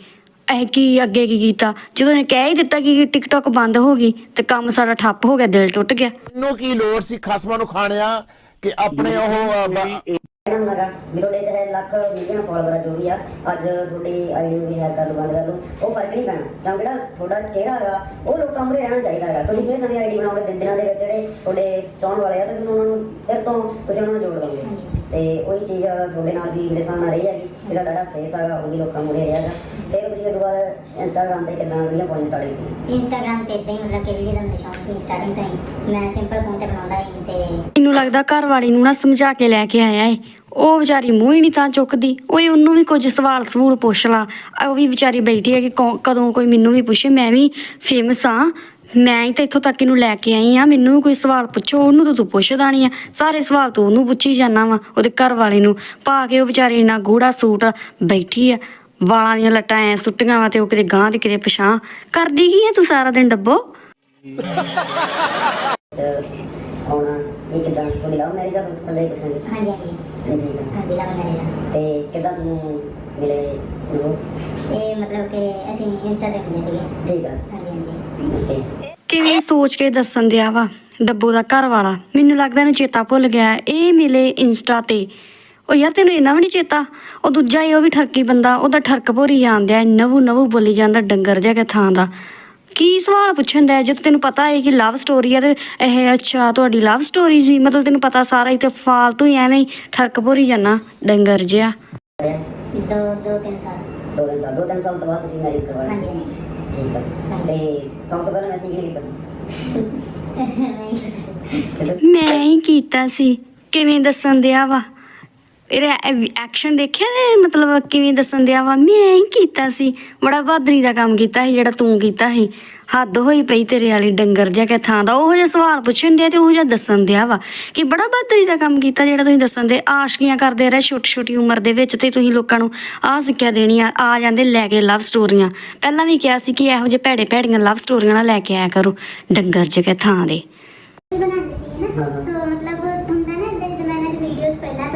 ਇਹ ਕੀ ਅੱਗੇ ਕੀ ਕੀਤਾ? ਜਦੋਂ ਇਹਨੇ ਕਹਿ ਹੀ ਦਿੱਤਾ ਕਿ ਟਿਕਟੌਕ ਬੰਦ ਹੋ ਗਈ ਤੇ ਕੰਮ ਸਾਡਾ ਠੱਪ ਹੋ ਗਿਆ ਦਿਲ ਟੁੱਟ ਗਿਆ। ਨੂੰ ਕੀ ਲੋੜ ਸੀ ਖਸਮਾਂ ਨੂੰ ਖਾਣਿਆ? ਕਿ ਆਪਣੇ ਉਹ ਅ, ਬ- ਇਹਨਾਂ ਨੂੰ ਲਗਾ ਵੀ ਤੁਹਾਡੇ ਚਾਹੇ ਲੱਖ ਮਿਲੀਅਨ ਫਾਲੋਅਰ ਜੋ ਵੀ ਆ ਅੱਜ ਤੁਹਾਡੀ ਆਈਡੀ ਨੂੰ ਵੀ ਹੈਕ ਕਰ ਲਓ ਬੰਦ ਕਰ ਲਓ ਉਹ ਫ਼ਰਕ ਨਹੀਂ ਪੈਣਾ। ਤਾਂ ਜਿਹੜਾ ਤੁਹਾਡਾ ਚਿਹਰਾ ਹੈਗਾ ਉਹ ਲੋਕਾਂ ਮੂਹਰੇ ਰਹਿਣਾ ਚਾਹੀਦਾ ਹੈਗਾ। ਤੁਸੀਂ ਫਿਰ ਨਵੀਂ ਆਈਡੀ ਬਣਾਓਗੇ ਦਿਨ ਦਿਨਾਂ ਦੇ ਵਿੱਚ ਜਿਹੜੇ ਤੁਹਾਡੇ ਚਾਹਣ ਵਾਲੇ ਆ ਤੇ ਤੁਸੀਂ ਉਹਨਾਂ ਨੂੰ ਫਿਰ ਤੋਂ ਤੁਸੀਂ ਉਹਨਾਂ ਨੂੰ ਜੋੜ ਲਓਗੇ ਤੇ ਉਹੀ ਚੀਜ਼ ਤੁਹਾਡੇ ਨਾਲ ਵੀ ਮੇਰੇ ਸਾਹਮਣੇ ਰਹੀ ਹੈਗੀ ਜਿਹੜਾ ਤੁਹਾਡਾ ਫੇਸ ਹੈਗਾ ਉਹ ਵੀ ਲੋਕਾਂ ਮੂਹਰੇ ਰਿਹਾ ਹੈਗਾ। ਫਿਰ ਤੁਸੀਂ ਇਹ ਤੋਂ ਬਾਅਦ ਇੰਸਟਾਗ੍ਰਾਮ ਤੇ ਕਿੱਦਾਂ ਵੀਡੀਓ ਪਾਉਣੀ ਸਟਾਰਟ ਕੀਤੀ? ਇੰਸਟਾਗ੍ਰਾਮ ਤੇ ਇਦਾਂ ਹੀ ਮਤਲਬ ਕਿ ਵੀਡੀਓ ਦਾ ਸ਼ੌਂਕ ਸੀ ਸਟਾਰਟਿੰਗ ਤੋਂ ਹੀ। ਮੈਂ ਸਿੰਪਲ ਫੋਨ ਤੇ ਬਣਾਉਂਦਾ ਸੀ ਤੇ ਮੈਨੂੰ ਲੱਗਦਾ ਘਰ ਵਾਲੀ ਨੂੰ ਨਾ ਸਮਝਾ ਕੇ ਲੈ ਕੇ ਆਇਆ ਏ। ਉਹ ਵਿਚਾਰੀ ਮੂੰਹ ਹੀ ਨਹੀਂ ਤਾਂ ਚੁੱਕਦੀ। ਓਏ ਉਹਨੂੰ ਵੀ ਕੁਝ ਸਵਾਲ ਸਵੂਲ ਪੁੱਛ ਲਾ। ਉਹ ਵੀ ਵਿਚਾਰੀ ਬੈਠੀ ਹੈ ਕਿ ਕੌ- ਕਦੋਂ ਕੋਈ ਮੈਨੂੰ ਵੀ ਪੁੱਛੇ ਮੈਂ ਵੀ ਫੇਮਸ ਆ ਮੈਂ ਹੀ ਤਾਂ ਇੱਥੋਂ ਤੱਕ ਇਹਨੂੰ ਲੈ ਕੇ ਆਈ ਆ ਮੈਨੂੰ ਵੀ ਕੋਈ ਸਵਾਲ ਪੁੱਛੋ ਉਹਨੂੰ ਤਾਂ ਤੂੰ ਪੁੱਛਦਾ ਨਹੀਂ ਆ। ਸਾਰੇ ਸਵਾਲ ਤੂੰ ਉਹਨੂੰ ਪੁੱਛੀ ਜਾਣਾ ਵਾ ਉਹਦੇ ਘਰ ਵਾਲੇ ਨੂੰ। ਪਾ ਕੇ ਉਹ ਵਿਚਾਰੀ ਇੰਨਾ ਗੂੜਾ ਸੂਟ ਬੈਠੀ ਆ ਵਾਲਾਂ ਦੀਆਂ ਲੱਟਾਂ ਐ ਸੁੱਟੀਆਂ ਵਾ ਤੇ ਉਹ ਕਿਤੇ ਗਾਂ ਤੇ ਕਿਤੇ ਪਛਾਂ ਕਰਦੀ ਕੀ ਆ ਤੂੰ ਸਾਰਾ ਦਿਨ ਡੱਬੋ? ਆਉਣਾ ਇਹ ਕਿਦਾਂ ਤੁਹਾਡੀ ਲਵ ਮੈਰਿਜ ਦਾ ਪਹਿਲੇ ਪੁੱਛਾਂਗੇ ਹਾਂਜੀ ਹਾਂਜੀ। ਠੀਕ ਹੈ ਹਾਂਜੀ ਲਵ ਮੈਰਿਜ ਤੇ ਕਿਦਾਂ ਤੁਹਾਨੂੰ ਮਿਲੇ ਉਹ ਇਹ ਮਤਲਬ ਕਿ ਅਸੀਂ ਇੰਸਟਾ ਤੇ ਹੁੰਦੇ ਸੀਗੇ। ਠੀਕ ਹੈ ਹਾਂਜੀ ਹਾਂਜੀ। ਓਕੇ। ਕਿਵੇਂ ਸੋਚ ਕੇ ਦੱਸਣ ਦਿਆ ਵਾ ਡੱਬੋ ਦਾ ਘਰ ਵਾਲਾ? ਮੈਨੂੰ ਲੱਗਦਾ ਇਹਨੂੰ ਚੇਤਾ ਭੁੱਲ ਗਿਆ ਇਹ ਮਿਲੇ ਇੰਸਟਾ ਤੇ। ਉਹ ਯਾਰ ਤੈਨੂੰ ਇੰਨਾ ਵੀ ਨਹੀਂ ਚੇਤਾ? ਉਹ ਦੂਜਾ ਹੀ ਉਹ ਵੀ ਠਰਕੀ ਬੰਦਾ ਉਹਦਾ ਠਰਕ ਭੋਰੀ ਜਾਂਦਿਆ ਨਵੂ ਨਵੂ ਬੋਲੀ ਜਾਂਦਾ ਡੰਗਰ ਜਿਹਾ ਕਿ ਥਾਂ ਦਾ। ਕੀ ਸਵਾਲ ਪੁੱਛਣ ਦਾ ਜਦ ਤੈਨੂੰ ਪਤਾ ਹੈ ਕਿ ਲਵ ਸਟੋਰੀ ਆ ਤੇ ਇਹ ਅੱਛਾ ਤੁਹਾਡੀ ਲਵ ਸਟੋਰੀ ਸੀ ਮਤਲਬ ਤੈਨੂੰ ਪਤਾ ਸਾਰਾ ਹੀ ਤੇ ਫਾਲਤੂ ਹੀ ਐਵੇਂ ਹੀ ਠਰਕ ਭੋਰੀ ਜਾਣਾ ਡੰਗਰ ਜਿਹਾ। ਦੋ ਦੋ ਤਿੰਨ ਸਾਲ। ਦੋ ਤਿੰਨ ਸਾਲ ਦੋ ਤਿੰਨ ਸਾਲ ਤੋਂ ਬਾਅਦ ਤੁਸੀਂ ਮੈਰਿਜ ਕਰਵਾ ਲਈ ਹਾਂਜੀ ਸੀ। ਹਾਂਜੀ ਠੀਕ ਹੈ ਤੇ ਸੌ ਤੋਂ ਪਹਿਲਾਂ ਮੈਸੇਜ ਨਹੀਂ ਕੀਤਾ? ਨਹੀਂ ਮੈਂ ਹੀ ਕੀਤਾ ਸੀ। ਕਿਵੇਂ ਦੱਸਣ ਦਿਆ ਵਾ? ਇਹਦਾ ਐਕਸ਼ਨ ਦੇਖਿਆ ਤੇ ਮਤਲਬ ਕਿਵੇਂ ਦੱਸਣ ਦਿਆ ਵਾ? ਮੈਂ ਹੀ ਕੀਤਾ ਸੀ। ਬੜਾ ਬਹਾਦਰੀ ਦਾ ਕੰਮ ਕੀਤਾ ਸੀ ਜਿਹੜਾ ਤੂੰ ਕੀਤਾ ਸੀ। ਹੱਦ ਹੋਈ ਪਈ ਤੇਰੇ ਵਾਲੀ ਡੰਗਰ ਜਿਹਾ ਕਿ ਥਾਂ ਦਾ। ਉਹੋ ਜਿਹਾ ਸਵਾਲ ਪੁੱਛਣ ਦਿਆ ਤੇ ਉਹੋ ਜਿਹਾ ਦੱਸਣ ਦਿਆ ਵਾ ਕਿ ਬੜਾ ਬਹਾਦਰੀ ਦਾ ਕੰਮ ਕੀਤਾ ਜਿਹੜਾ ਤੁਸੀਂ ਦੱਸਣ ਦੇ। ਆਸ਼ਕੀਆਂ ਕਰਦੇ ਰਹੇ ਛੋਟੀ ਛੋਟੀ ਉਮਰ ਦੇ ਵਿੱਚ ਤੇ ਤੁਸੀਂ ਲੋਕਾਂ ਨੂੰ ਆਹ ਸਿੱਖਿਆ ਦੇਣੀ ਆ ਆ ਜਾਂਦੇ ਲੈ ਕੇ ਲਵ ਸਟੋਰੀਆਂ ਪਹਿਲਾਂ ਵੀ ਕਿਹਾ ਸੀ ਕਿ ਇਹੋ ਜਿਹੇ ਭੈੜੇ ਭੈੜੀਆਂ ਲਵ ਸਟੋਰੀਆਂ ਨਾ ਲੈ ਕੇ ਆਇਆ ਕਰੋ। ਡੰਗਰ ਜਿਹਾ ਕਿ ਥਾਂ ਦੇ। ਬਣਾਉਂਦੇ ਸੀ ਨਾ ਹਾਂ। ਸੋ ਮਤਲਬ ਹੁੰਦਾ ਨਾ ਇਦਾਂ ਜਦੋਂ ਮੈਂ ਇਹਨਾਂ ਦੀ ਵੀਡੀਓਜ਼ ਪਹਿਲਾਂ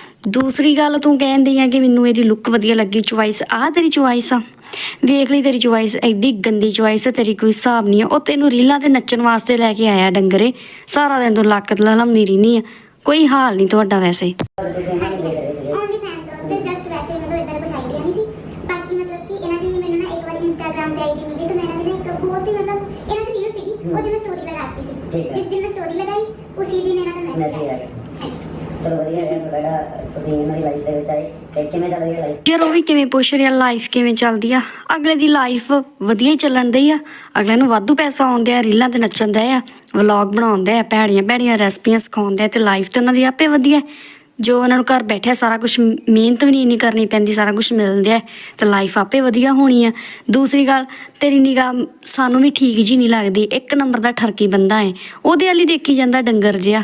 ਦੂਸਰੀ ਗੱਲ ਤੂੰ ਕਹਿੰਦੀ ਆ ਕਿ ਮੈਨੂੰ ਇਹਦੀ ਲੁੱਕ ਵਧੀਆ ਲੱਗੀ ਚੁਆਇਸ ਆ ਤੇਰੀ ਚੁਆਇਸ ਆ। ਵੇਖ ਲਈ ਤੇਰੀ ਚੁਆਇਸ ਐਡੀ ਗੰਦੀ ਚੁਆਇਸ ਹੈ ਤੇਰੀ ਕੋਈ ਹਿਸਾਬ ਨਹੀਂ ਆ। ਉਹ ਤੈਨੂੰ ਰੀਲਾਂ ਤੇ ਨੱਚਣ ਵਾਸਤੇ ਲੈ ਕੇ ਆਇਆ ਡੰਗਰੇ। ਸਾਰਾ ਦਿਨ ਤੂੰ ਲੱਕ ਲਲਮਦੀ ਰਹਿਨੀ ਆ। ਕੋਈ ਹਾਲ ਨਹੀਂ ਤੁਹਾਡਾ ਵੈਸੇ। ਪਰ ਤੁਸੀਂ ਉਹਨਾਂ ਨੂੰ ਦੇਖ ਰਹੇ ਸੀਗੇ ਓਨਲੀ ਫੈਨ ਤੋਂ ਤੇ ਜਸਟ ਵੈਸੇ ਮਤਲਬ ਇਦਾਂ ਦਾ ਕੁਝ ਆਈਡੀਆ ਨਹੀਂ ਸੀ। ਬਾਕੀ ਮਤਲਬ ਕਿ ਇਹਨਾਂ ਦੀ ਮੈਨੂੰ ਨਾ ਇੱਕ ਵਾਰ ਇੰਸਟਾਗ੍ਰam ਤੇ ਆਈਡੀ ਮਿਲੀ ਤੇ ਮੈਂ ਇਹਨਾਂ ਦੀ ਨਾ ਇੱਕ ਬਹੁਤ ਹੀ ਮਤਲਬ ਇਹਨਾਂ ਦੀ ਰੀਲ ਸੀਗੀ ਉਹਦੀ ਮੈਂ ਸਟੋਰੀ ਲਗਾਤੀ ਸੀ। ਜਿਸ ਦਿਨ ਮੈਂ ਸਟੋਰੀ ਲਗਾਈ ਉਸੇ ਦਿਨ ਇਹਨਾਂ ਦਾ ਮੈਸੇਜ ਆ ਗਿਆ ਚਲੋ ਵਧੀਆ ਰਿਹਾ ਤੁਹਾਡਾ ਤੁਸੀਂ ਇਹਨਾਂ ਲਾਈਫ ਦੇ ਵਿੱਚ ਆਏ ਤੇ ਕਿਵੇਂ ਚੱਲ ਰਹੀ ਹੈ ਲਾਈਫ ਯਾਰ ਉਹ ਵੀ ਕਿਵੇਂ ਪੁੱਛ ਰਿਹਾ ਲਾਈਫ ਕਿਵੇਂ ਚੱਲਦੀ ਆ? ਅਗਲੇ ਦੀ ਲਾਈਫ ਵਧੀਆ ਹੀ ਚੱਲਣ ਦੀ ਆ। ਅਗਲੇ ਨੂੰ ਵਾਧੂ ਪੈਸਾ ਆਉਂਦੇ ਆ ਰੀਲਾਂ ਤੇ ਨੱਚਣ ਦਾ ਆ ਵਲੌਗ ਬਣਾਉਂਦੇ ਆ, ਭੈੜੀਆਂ ਭੈੜੀਆਂ ਰੈਸਪੀਆਂ ਸਿਖਾਉਂਦੇ ਆ ਤੇ ਲਾਈਫ ਤੇ ਉਹਨਾਂ ਦੀ ਆਪੇ ਵਧੀਆ ਜੋ ਉਹਨਾਂ ਨੂੰ ਘਰ ਬੈਠਿਆ ਸਾਰਾ ਕੁਝ ਮਿਹਨਤ ਵੀ ਨਹੀਂ ਇੰਨੀ ਕਰਨੀ ਪੈਂਦੀ, ਸਾਰਾ ਕੁਝ ਮਿਲਦਾ ਹੈ, ਤੇ ਲਾਈਫ ਆਪੇ ਵਧੀਆ ਹੋਣੀ ਆ। ਦੂਸਰੀ ਗੱਲ, ਤੇਰੀ ਨਿਗਾਹ ਸਾਨੂੰ ਵੀ ਠੀਕ ਜੀ ਨਹੀਂ ਲੱਗਦੀ, ਇੱਕ ਨੰਬਰ ਦਾ ਠਰਕੀ ਬੰਦਾ ਏ ਉਹਦੇ ਵਾਲੀ ਦੇਖੀ ਜਾਂਦਾ ਡੰਗਰ ਜਿਹਾ।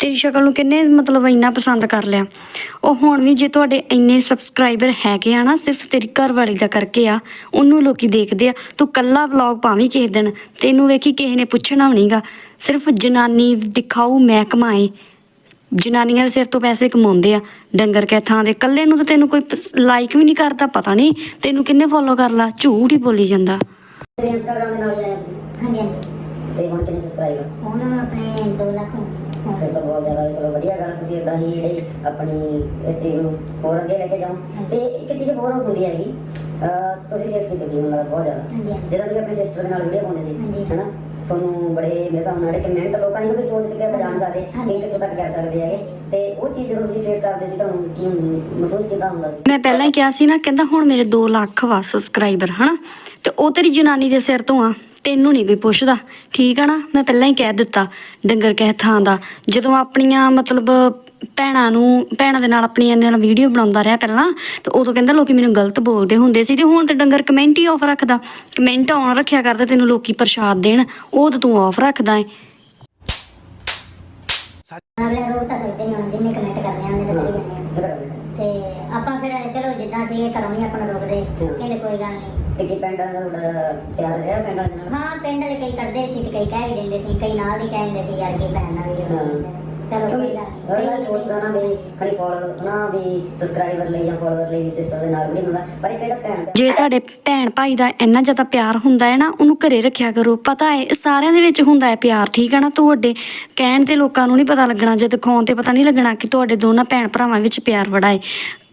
ਤੇਰੀ ਸ਼ਕਲ ਨੂੰ ਕਿੰਨੇ ਮਤਲਬ ਇੰਨਾ ਪਸੰਦ ਕਰ ਲਿਆ। ਉਹ ਹੁਣ ਵੀ ਜੇ ਤੁਹਾਡੇ ਇੰਨੇ ਸਬਸਕ੍ਰਾਈਬਰ ਹੈਗੇ ਆ ਨਾ ਸਿਰਫ ਤੇਰੀ ਘਰ ਵਾਲੀ ਦਾ ਕਰਕੇ ਆ ਉਹਨੂੰ ਲੋਕੀ ਦੇਖਦੇ ਆ ਤੂੰ ਕੱਲਾ ਵਲੌਗ ਪਾਵੀਂ ਕਿਸੇ ਦਿਨ ਤੈਨੂੰ ਵੇਖੀ ਕਿਸੇ ਨੇ ਪੁੱਛਣਾ ਵੀ ਨਹੀਂਗਾ। ਸਿਰਫ ਜਨਾਨੀ ਦਿਖਾਊ ਮੈਂ ਕਮਾਏ ਜਨਾਨੀਆਂ ਦੇ ਸਿਰ ਤੋਂ ਪੈਸੇ ਕਮਾਉਂਦੇ ਆ ਡੰਗਰ ਕੇ ਥਾਂ ਦੇ। ਕੱਲੇ ਨੂੰ ਤਾਂ ਤੈਨੂੰ ਕੋਈ ਲਾਈਕ ਵੀ ਨਹੀਂ ਕਰਦਾ ਪਤਾ ਨਹੀਂ ਤੈਨੂੰ ਕਿੰਨੇ ਫੋਲੋ ਕਰ ਲਾ ਝੂਠ ਹੀ ਬੋਲੀ ਜਾਂਦਾ। ਦੇ ਨਾਲ ਤੁਸੀਂ ਹਾਂਜੀ ਹਾਂਜੀ। ਤੇ ਹੁਣ ਕਿੰਨੇ ਸਬਸਕ੍ਰਾਈਬਰ ਹੁਣ ਆਪਣੇ 2 ਲੱਖ ਹੋ ਫਿਰ ਤਾਂ ਬਹੁਤ ਜ਼ਿਆਦਾ ਚਲੋ ਵਧੀਆ ਗੱਲ ਤੁਸੀਂ ਇਦਾਂ ਹੀ ਜਿਹੜੀ ਆਪਣੀ ਇਸ ਚੀਜ਼ ਨੂੰ ਹੋਰ ਅੱਗੇ ਲੈ ਕੇ ਜਾਓ ਤੇ ਇੱਕ ਚੀਜ਼ ਹੋਰ ਹੁੰਦੀ ਹੈਗੀ ਤੁਸੀਂ ਫੇਸ ਕੀਤੀ ਮੈਨੂੰ ਲੱਗਦਾ ਬਹੁਤ ਜ਼ਿਆਦਾ। ਜਦੋਂ ਤੁਸੀਂ ਆਪਣੀ ਸਿਸਟਰ ਦੇ ਨਾਲ ਵੀਡੀਓ ਪਾਉਂਦੇ ਸੀ। ਹੈਨਾ ਤੁਹਾਨੂੰ ਬੜੇ ਮੇਰੇ ਹਿਸਾਬ ਨਾਲ ਜਿਹੜੇ ਕਮੈਂਟ ਲੋਕਾਂ ਦੀ ਕੋਈ ਸੋਚ ਕੇ ਆਪਾਂ ਜਾਣ ਸਕਦੇ ਹਾਂਜੀ। ਕਿ ਕਿੱਥੋਂ ਤੱਕ ਕਰ ਸਕਦੇ ਹੈਗੇ ਤੇ ਉਹ ਚੀਜ਼ ਜਦੋਂ ਤੁਸੀਂ ਫੇਸ ਕਰਦੇ ਸੀ ਤੁਹਾਨੂੰ ਕੀ ਮਹਿਸੂਸ ਕਿੱਦਾਂ ਹੁੰਦਾ ਸੀ ਮੈਂ ਪਹਿਲਾਂ ਹੀ ਕਿਹਾ ਸੀ ਨਾ ਕਹਿੰਦਾ ਹੁਣ ਮੇਰੇ 2 ਲੱਖ ਵਾ ਸਬਸਕ੍ਰਾਈਬਰ ਹਨਾ ਤੇ ਉਹ ਤੇਰੀ ਜਨਾਨੀ ਦੇ ਸਿਰ ਤੋਂ ਆ ਤੈਨੂੰ ਨਹੀਂ ਕੋਈ ਪੁੱਛਦਾ ਠੀਕ ਆ ਨਾ? ਮੈਂ ਪਹਿਲਾਂ ਹੀ ਕਹਿ ਦਿੱਤਾ ਡੰਗਰ ਕਹਿ ਥਾਂ ਦਾ। ਜਦੋਂ ਆਪਣੀਆਂ ਮਤਲਬ ਭੈਣਾਂ ਨੂੰ ਭੈਣਾਂ ਦੇ ਨਾਲ ਆਪਣੀਆਂ ਨਾਲ ਵੀਡੀਓ ਬਣਾਉਂਦਾ ਰਿਹਾ ਪਹਿਲਾਂ ਤੇ ਉਦੋਂ ਕਹਿੰਦਾ ਲੋਕੀ ਮੈਨੂੰ ਗਲਤ ਬੋਲਦੇ ਹੁੰਦੇ ਸੀ ਤੇ ਹੁਣ ਤੇ ਡੰਗਰ ਕਮੈਂਟ ਹੀ ਆਫ ਰੱਖਦਾ। ਕਮੈਂਟ ਆਨ ਰੱਖਿਆ ਕਰਦਾ ਤੈਨੂੰ ਲੋਕੀ ਪ੍ਰਸ਼ਾਦ ਦੇਣ ਉਹ ਤੇ ਤੂੰ ਆਫ ਰੱਖਦਾ ਏ। ਰੋਕ ਤਾਂ ਸਕਦੇ ਨਹੀਂ ਹੁਣ ਜਿੰਨੇ ਕਮੈਂਟ ਕਰਦੇ ਆ ਉਹਨੇ ਤਾਂ ਕਰੀ ਜਾਂਦੇ ਆ। ਇਹ ਤਾਂ ਗੱਲ ਹੈ। ਤੇ ਆਪਾਂ ਫਿਰ ਚਲੋ ਜਿੱਦਾਂ ਸੀ ਘਰੋਂ ਨਹੀਂ ਆਪਾਂ ਨੂੰ ਰੋਕਦੇ ਕਹਿੰਦੇ ਕੋਈ ਗੱਲ ਨਹੀਂ ਤੇ ਕੀ ਪਿੰਡ ਵਾਲਿਆਂ ਦਾ ਤੁਹਾਡਾ ਪਿਆਰ ਰਿਹਾ ਪਿੰਡ ਵਾਲਿਆਂ ਨਾਲ? ਹਾਂ ਪਿੰਡ ਦੇ ਕਈ ਕਰਦੇ ਸੀ ਤੇ ਕਈ ਕਹਿ ਵੀ ਦਿੰਦੇ ਸੀ ਕਈ ਨਾਲ ਦੀ ਕਹਿ ਦਿੰਦੇ ਸੀ ਯਾਰ ਕੀ ਭੈਣ ਨਾਲ ਵੀਡੀਓ ਹਾਂ। ਚਲੋ ਕੋਈ ਗੱਲ ਨਹੀਂ। ਅਗਲਾ ਸੋਚਦਾ ਨਾ ਵੀ ਖੜੀ ਫੋਲੋ ਨਾ ਵੀ ਸਬਸਕ੍ਰਾਈਬਰ ਲਈ ਜਾਂ ਫੋਲੋਵਰ ਲਈ ਵੀ ਸਿਸਟਰ ਦੇ ਨਾਲ ਵੀ ਨਹੀਂ ਹੁੰਦਾ ਪਰ ਇੱਕ ਜਿਹੜਾ ਭੈਣ ਦਾ ਜੇ ਤੁਹਾਡੇ ਭੈਣ ਭਾਈ ਦਾ ਇੰਨਾ ਜ਼ਿਆਦਾ ਪਿਆਰ ਹੁੰਦਾ ਹੈ ਨਾ ਉਹਨੂੰ ਘਰੇ ਰੱਖਿਆ ਕਰੋ। ਪਤਾ ਹੈ ਸਾਰਿਆਂ ਦੇ ਵਿੱਚ ਹੁੰਦਾ ਹੈ ਪਿਆਰ ਠੀਕ ਹੈ ਨਾ? ਤੁਹਾਡੇ ਕਹਿਣ ਤੇ ਲੋਕਾਂ ਨੂੰ ਨਹੀਂ ਪਤਾ ਲੱਗਣਾ ਜੇ ਦਿਖਾਉਣ ਤੇ ਪਤਾ ਨਹੀਂ ਲੱਗਣਾ ਕਿ ਤੁਹਾਡੇ ਦੋਨਾਂ ਭੈਣ ਭਰਾਵਾਂ ਵਿੱਚ ਪਿਆਰ ਬੜਾ ਹੈ।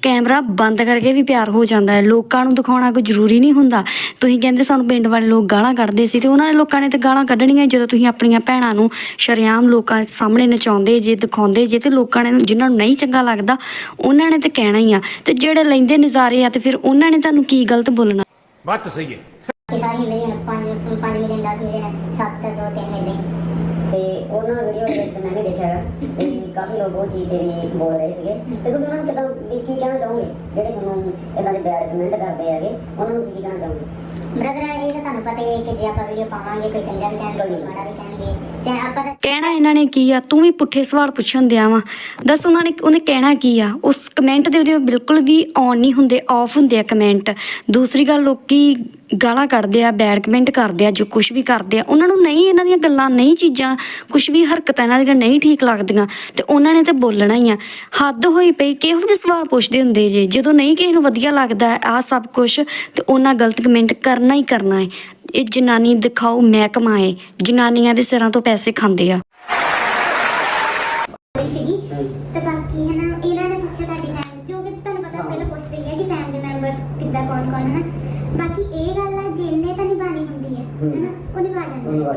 ਕੈਮਰਾ ਬੰਦ ਕਰਕੇ ਵੀ ਪਿਆਰ ਹੋ ਜਾਂਦਾ ਹੈ। ਲੋਕਾਂ ਨੂੰ ਦਿਖਾਉਣਾ ਕੋਈ ਜ਼ਰੂਰੀ ਨਹੀਂ ਹੁੰਦਾ। ਤੁਸੀਂ ਕਹਿੰਦੇ ਸਾਨੂੰ ਪਿੰਡ ਵਾਲੇ ਲੋਕ ਗਾਲਾਂ ਕੱਢਦੇ ਸੀ ਤੇ ਉਹਨਾਂ ਨੇ ਲੋਕਾਂ ਨੇ ਤੇ ਗਾਲਾਂ ਕੱਢਣੀਆਂ ਜਦੋਂ ਤੁਸੀਂ ਆਪਣੀਆਂ ਭੈਣਾਂ ਨੂੰ ਸ਼ਰਿਆਮ ਲੋਕਾਂ ਸਾਹਮਣੇ ਨਚਾਉਂਦੇ ਜੇ ਦਿਖਾਉਂਦੇ ਜੇ ਤੇ ਲੋਕਾਂ ਨੇ ਜਿਨ੍ਹਾਂ ਨੂੰ ਨਹੀਂ ਚੰਗਾ ਲੱਗਦਾ ਉਹਨਾਂ ਨੇ ਤੇ ਕਹਿਣਾ ਹੀ ਆ। ਤੇ ਜਿਹੜੇ ਲੈਂਦੇ ਨਜ਼ਾਰੇ ਆ ਤੇ ਫਿਰ ਉਹਨਾਂ ਨੇ ਤੁਹਾਨੂੰ ਕੀ ਗਲਤ ਬੋਲਣਾ? ਬਾਤ ਸਹੀ ਹੈ। ਸਾਰੀ ਮਿਲੀਅਨ 5 5 ਮਿਲੀਅਨ 10 ਮਿਲੀਅਨ 7 2 3 ਇਦਾਂ ਤੇ ਉਹਨਾਂ ਵੀਡੀਓ ਦੇ ਵਿੱਚ ਮੈਂ ਵੀ ਦੇਖਿਆ ਹੈਗਾ ਤੇ ਕਾਫੀ ਲੋਕ ਉਹ ਚੀਜ਼ ਤੇ ਵੀ ਬੋਲ ਰਹੇ ਸੀਗੇ। ਤੇ ਤੁਸੀਂ ਉਹਨਾਂ ਨੂੰ ਕਿਦਾਂ ਵੀ ਕੀ ਕਹਿਣਾ ਚਾਹੋਗੇ? ਜਿਹੜੇ ਤੁਹਾਨੂੰ ਇਦਾਂ ਦੇ ਬੈਡ ਕਮੈਂਟ ਕਰਦੇ ਹੈਗੇ ਉਹਨਾਂ ਨੂੰ ਤੁਸੀਂ ਕੀ ਕਹਿਣਾ ਚਾਹੋਗੇ? ਬ੍ਰਦਰ ਇਹ ਤਾਂ ਤੁਹਾਨੂੰ ਪਤਾ ਹੀ ਹੈ ਕਿ ਜੇ ਆਪਾਂ ਵੀਡੀਓ ਪਾਵਾਂਗੇ ਕੋਈ ਚੰਗਾ ਵੀ ਕਹਿਣਗੇ ਕੋਈ ਮਾੜਾ ਵੀ ਕਹਿਣਗੇ ਚਾਹੇ ਆਪਾਂ ਤਾਂ ਕਹਿਣਾ ਇਹਨਾਂ ਨੇ ਕੀ ਆ? ਤੂੰ ਵੀ ਪੁੱਠੇ ਸਵਾਲ ਪੁੱਛਣ ਦਿਆ ਵਾ। ਦੱਸ ਉਹਨਾਂ ਨੇ ਉਹਨੇ ਕਹਿਣਾ ਕੀ ਆ? ਉਸ ਕਮੈਂਟ ਦੇ ਉਹਦੇ ਬਿਲਕੁਲ ਵੀ ਔਨ ਨਹੀਂ ਹੁੰਦੇ ਆਫ ਹੁੰਦੇ ਆ ਕਮੈਂਟ ਦੂਸਰੀ ਗੱਲ ਲੋਕੀ ਗਾਲਾਂ ਕੱਢਦੇ ਆ ਬੈਡ ਕਮੈਂਟ ਕਰਦੇ ਆ, ਜੋ ਕੁਝ ਵੀ ਕਰਦੇ ਆ, ਉਹਨਾਂ ਨੂੰ ਨਹੀਂ ਇਹਨਾਂ ਦੀਆਂ ਗੱਲਾਂ, ਨਹੀਂ ਚੀਜ਼ਾਂ ਕੁਝ ਵੀ ਹਰਕਤਾਂ ਇਹਨਾਂ ਦੀਆਂ ਨਹੀਂ ਠੀਕ ਲੱਗਦੀਆਂ, ਤੇ ਉਹਨਾਂ ਨੇ ਤੇ ਬੋਲਣਾ ਹੀ ਆ। ਹੱਦ ਹੋਈ ਪਈ, ਕਿਹੋ ਜਿਹੇ ਸਵਾਲ ਪੁੱਛਦੇ ਹੁੰਦੇ ਜੇ, ਜਦੋਂ ਨਹੀਂ ਕਿਸੇ ਨੂੰ ਵਧੀਆ ਲੱਗਦਾ ਆ ਸਭ ਕੁਝ ਤੇ ਉਹਨਾਂ ਗਲਤ ਕਮੈਂਟ ਕਰਨਾ ਹੀ ਕਰਨਾ ਹੈ ਇਹ ਜਨਾਨੀ ਦਿਖਾਓ ਮੈਂ ਕਮਾਏ ਜਨਾਨੀਆਂ ਦੇ ਸਿਰਾਂ ਤੋਂ ਪੈਸੇ ਖਾਂਦੇ ਆ ਹੋਈ ਸੀਗੀ ਤੇ ਬਾਕੀ ਹੈ ਨਾ ਇਹਨਾਂ ਨੇ ਪੁੱਛਿਆ ਤੁਹਾਡੀ ਫੈਮਿਲੀ ਜੋ ਕਿ ਤੁਹਾਨੂੰ ਪਤਾ ਪਹਿਲਾਂ ਪੁੱਛਦੇ ਹੀ ਹੈ ਕਿ ਫੈਮਿਲੀ ਮੈਂਬਰਸ ਕਿੱਦਾਂ ਕੌਣ ਕੌਣ ਹੈ ਨਾ ਬਾਕੀ ਇਹ ਗੱਲ ਆ ਜਿਹਨੇ ਤਾਂ ਨਿਭਾਣੀ ਹੁੰਦੀ ਹੈ ਹੈ ਨਾ ਉਹ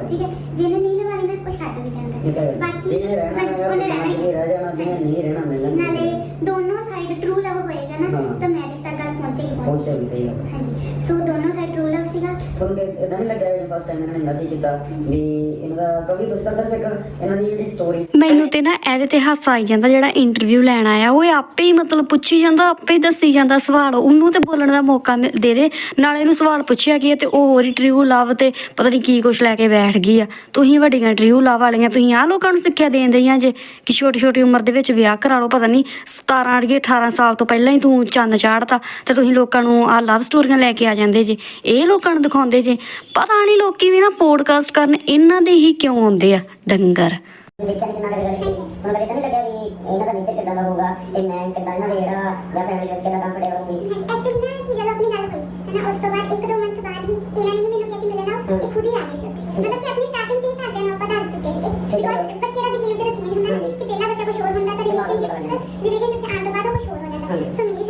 ਠੀਕ ਹੈ ਜਿਹਨੇ ਨਹੀਂ ਨਾ ਛੱਡ ਵੀ ਜਾਂਦਾ ਹੈ। ਬਾਕੀ ਜਿਹਨੇ ਰਹਿਣਾ ਬਸ ਹੈ ਉਹਨੇ ਰਹਿਣਾ ਉਹ ਹੀ ਰਹਿ ਜਾਣਾ ਜਿਹਨੇ ਨਹੀਂ ਰਹਿਣਾ ਮਿਲਣਾ ਨਾਲੇ ਦੋਨੋਂ ਸਾਈਡ ਟਰੂ ਲਵ ਹੋਏਗਾ ਨਾ। ਤਾਂ ਮੈਰਿਜ ਤੱਕ ਗੱਲ ਪਹੁੰਚੇਗੀ ਪਹੁੰਚਿਆ ਵੀ ਸਹੀ ਗੱਲ ਹਾਂਜੀ। ਸੋ ਦੋਨੋਂ ਸਾਈਡ ਟਰੂ ਸੀਗਾ। ਤੁਹਾਨੂੰ ਕਿ ਇਦਾਂ ਨਹੀਂ ਲੱਗਿਆ ਜਦੋਂ ਫਸਟ ਟਾਈਮ ਇਹਨਾਂ ਨੇ ਮੈਸੇਜ ਕੀਤਾ ਵੀ ਇਹਨਾਂ ਦਾ ਕਿਉਂਕਿ ਤੁਸੀਂ ਤਾਂ ਸਿਰਫ ਇੱਕ ਇਹਨਾਂ ਦੀ ਜਿਹੜੀ ਸਟੋਰੀ ਮੈਨੂੰ ਤੇ ਨਾ ਇਹਦੇ ਤੇ ਹਾਸਾ ਆਈ ਜਾਂਦਾ ਜਿਹੜਾ ਇੰਟਰਵਿਊ ਲੈਣ ਆਇਆ ਉਹ ਆਪੇ ਹੀ ਮਤਲਬ ਪੁੱਛੀ ਜਾਂਦਾ ਆਪੇ ਹੀ ਦੱਸੀ ਜਾਂਦਾ ਸਵਾਲ। ਉਹਨੂੰ ਤੇ ਬੋਲਣ ਦਾ ਮੌਕਾ ਮਿਲ- ਦੇ ਦੇ। ਨਾਲੇ ਇਹਨੂੰ ਸਵਾਲ ਪੁੱਛਿਆ ਕੀ ਹੈ ਤੇ ਉਹ ਹੋਰ ਹੀ ਟ੍ਰਿਊ ਲਵ ਤੇ ਪਤਾ ਨਹੀਂ ਕੀ ਕੁਛ ਲੈ ਕੇ ਬੈਠ ਗਈ ਆ। ਤੁਸੀਂ ਵੱਡੀਆਂ ਟ੍ਰਿਊ ਲਵ ਵਾਲੀਆਂ ਤੁਸੀਂ ਆਹ ਲੋਕਾਂ ਨੂੰ ਸਿੱਖਿਆ ਦੇਣ ਦਈਆਂ ਜੇ ਕਿ ਛੋਟੀ ਛੋਟੀ ਉਮਰ ਦੇ ਵਿੱਚ ਵਿਆਹ ਕਰਾ ਲਓ ਪਤਾ ਨਹੀਂ 17 ਅੜੀਏ 18 ਸਾਲ ਤੋਂ ਪਹਿਲਾਂ ਹੀ ਤੂੰ ਚੰਨ ਚਾੜਤਾ ਤੇ ਤੁਸੀਂ ਲੋਕਾਂ ਨੂੰ ਆਹ ਲਵ ਸਟੋਰੀਆਂ ਲੈ ਕੇ ਆ ਜਾਂਦੇ ਜੇ। ਇਹ ਲੋਕਾਂ ਨੂੰ ਦਿਖਾਉਂਦੇ ਜੇ। ਪਤਾ ਨਹੀਂ ਲੋਕੀ ਵੀ ਨਾ ਪੋਡਕਾਸਟ ਕਰਨ ਇਹਨਾਂ ਦੇ ਹੀ ਕਿਉਂ ਆਉਂਦੇ ਆ ਡੰਗਰ। ਕਿਸੇ ਨਾਲ ਗੱਲ ਕੀਤੀ ਹੁਣ ਕਦੇ ਤਾਂ ਨਹੀਂ ਲੱਗਿਆ ਵੀ ਇਹਨਾਂ ਦਾ ਨੇਚਰ ਕਿਦਾਂ ਦਾ ਹੋਊਗਾ ਤੇ ਮੈਂ ਕਿਦਾਂ ਇਹਨਾਂ ਦੇ ਜਿਹੜਾ ਜਾਂ ਫੈਮਿਲੀ ਵਿੱਚ ਕਿਦਾਂ ਕੰਫਰਟੇਬਲ ਹੋਊਗੀ ਐਕਚੁਅਲੀ ਨਾ ਕੀ ਜਦੋਂ ਆਪਣੀ ਗੱਲ ਹੋਈ ਹੈ ਨਾ ਉਸ ਤੋਂ ਬਾਅਦ ਇੱਕ ਦੋ ਮੰਥ ਬਾਅਦ ਹੀ ਇਹਨਾਂ ਨੇ ਮੈਨੂੰ ਕਿਹਾ ਕਿ ਮਿਲਣਾ ਇਹ ਖੁਦ ਹੀ ਆ ਗਏ ਸੀ ਮਤਲਬ ਕਿ ਆਪਣੀ ਸਟਾਰਟਿੰਗ 'ਚ ਹੀ ਘਰਦਿਆਂ ਨੂੰ ਆਪਾਂ ਦੱਸ ਚੁੱਕੇ ਹੈ। ਬਿਕੋਜ਼ ਬੱਚੇ ਦਾ ਬਿਹੇਵ ਜਦੋਂ ਚੇਂਜ ਹੁੰਦਾ ਕਿ ਪਹਿਲਾਂ ਬੱਚਾ ਕੁਝ ਹੋਰ ਹੁੰਦਾ ਤਾਂ ਰਿਲੇਸ਼ਨਸ਼ਿਪ ਰਿਲੇਸ਼ਨਸ਼ਿਪ 'ਚ ਆਉਣ ਤੋਂ ਬਾਅਦ ਉਹ ਕੁਝ ਹੋਰ ਹੋ ਜਾਂਦਾ। ਸੋ ਮੇਰੀ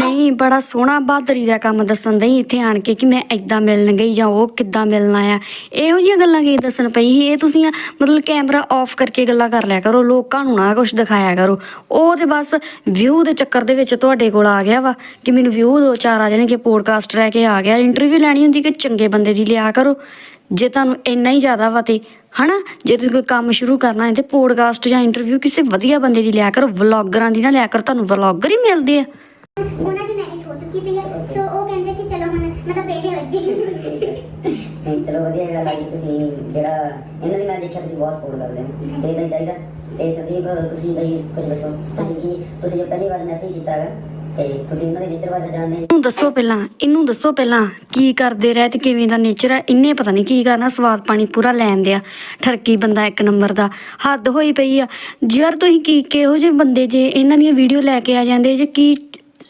ਨਹੀਂ, ਬੜਾ ਸੋਹਣਾ ਬਹਾਦਰੀ ਦਾ ਕੰਮ ਦੱਸਣ ਦਈ ਇੱਥੇ ਆਣ ਕੇ ਕਿ ਮੈਂ ਇਦਾਂ ਮਿਲਣ ਗਈ ਜਾਂ ਉਹ ਕਿੱਦਾਂ ਮਿਲਣਾ ਆ ਇਹੋ ਜਿਹੀਆਂ ਗੱਲਾਂ ਕੀ ਦੱਸਣ ਪਈ ਸੀ? ਇਹ ਤੁਸੀਂ ਮਤਲਬ ਕੈਮਰਾ ਆਫ ਕਰਕੇ ਗੱਲਾਂ ਕਰ ਲਿਆ ਕਰੋ, ਲੋਕਾਂ ਨੂੰ ਨਾ ਕੁਝ ਦਿਖਾਇਆ ਕਰੋ। ਉਹ ਤੇ ਬਸ ਵਿਊ ਦੇ ਚੱਕਰ ਦੇ ਵਿੱਚ ਤੁਹਾਡੇ ਕੋਲ ਆ ਗਿਆ ਵਾ ਕਿ ਮੈਨੂੰ ਵਿਊ ਦੋ ਚਾਰ ਆ ਜਾਣਗੇ ਪੋਡਕਾਸਟ ਲੈ ਕੇ ਆ ਗਿਆ। ਇੰਟਰਵਿਊ ਲੈਣੀ ਹੁੰਦੀ ਕਿ ਚੰਗੇ ਬੰਦੇ ਦੀ ਲਿਆ ਕਰੋ। ਜੇ ਤੁਹਾਨੂੰ ਇੰਨਾ ਹੀ ਜ਼ਿਆਦਾ ਵਾ ਤੇ, ਹਨਾ? ਜੇ ਤੁਸੀਂ ਕੋਈ ਕੰਮ ਸ਼ੁਰੂ ਕਰਨਾ ਹੈ ਤੇ ਪੋਡਕਾਸਟ ਜਾਂ ਇੰਟਰਵਿਊ ਕਿਸੇ ਵਧੀਆ ਬੰਦੇ ਦੀ ਲਿਆ ਕਰੋ। ਵਲੌਗਰਾਂ ਦੀ ਨਾ ਲਿਆ ਕਰੋ, ਤੁਹਾਨੂੰ ਵਲੌਗਰ ਹੀ ਮਿਲਦੇ ਆ। ਉਹਨਾਂ ਦੀ ਮੈਰਿਜ ਹੋ ਚੁੱਕੀ ਪਈ ਹੈ। ਸੋ ਉਹ ਕਹਿੰਦੇ ਸੀ ਚਲੋ ਹੁਣ ਮਤਲਬ ਪਹਿਲੇ ਹੋ ਗਈ ਨਹੀਂ ਚਲੋ ਵਧੀਆ ਗੱਲ ਆ ਜੀ ਤੁਸੀਂ ਜਿਹੜਾ ਇਹਨਾਂ ਦੀ ਮੈਂ ਦੇਖਿਆ ਤੁਸੀਂ ਬਹੁਤ ਸਪੋਰਟ ਕਰਦੇ ਹੋ। ਤੇ ਇਦਾਂ ਹੀ ਚਾਹੀਦਾ। ਤੇ ਸੰਦੀਪ ਤੁਸੀਂ ਬਈ ਕੁਝ ਦੱਸੋ। ਤੁਸੀਂ ਕੀ ਤੁਸੀਂ ਜੋ ਪਹਿਲੀ ਵਾਰ ਮੈਸੇਜ ਕੀਤਾ ਹੈਗਾ ਤੇ ਤੁਸੀਂ ਇਹਨਾਂ ਦੇ ਨੇਚਰ ਬਾਰੇ ਜਾਣਦੇ ਇਹਨੂੰ ਦੱਸੋ ਪਹਿਲਾਂ ਇਹਨੂੰ ਦੱਸੋ ਪਹਿਲਾਂ ਕੀ ਕਰਦੇ ਰਹੇ ਤੇ ਕਿਵੇਂ ਦਾ ਨੇਚਰ ਹੈ ਇੰਨੇ ਪਤਾ ਨਹੀਂ ਕੀ ਕਰਨਾ ਸਵਾਦ ਪਾਣੀ ਪੂਰਾ ਲੈਣ ਦਿਆ। ਠਰਕੀ ਬੰਦਾ ਇੱਕ ਨੰਬਰ ਦਾ। ਹੱਦ ਹੋਈ ਪਈ ਆ। ਯਾਰ ਤੁਸੀਂ ਕੀ ਕਿਹੋ ਜਿਹੇ ਬੰਦੇ ਜੇ ਇਹਨਾਂ ਦੀਆਂ ਵੀਡੀਓ ਲੈ ਕੇ ਆ ਜਾਂਦੇ ਜੇ ਕੀ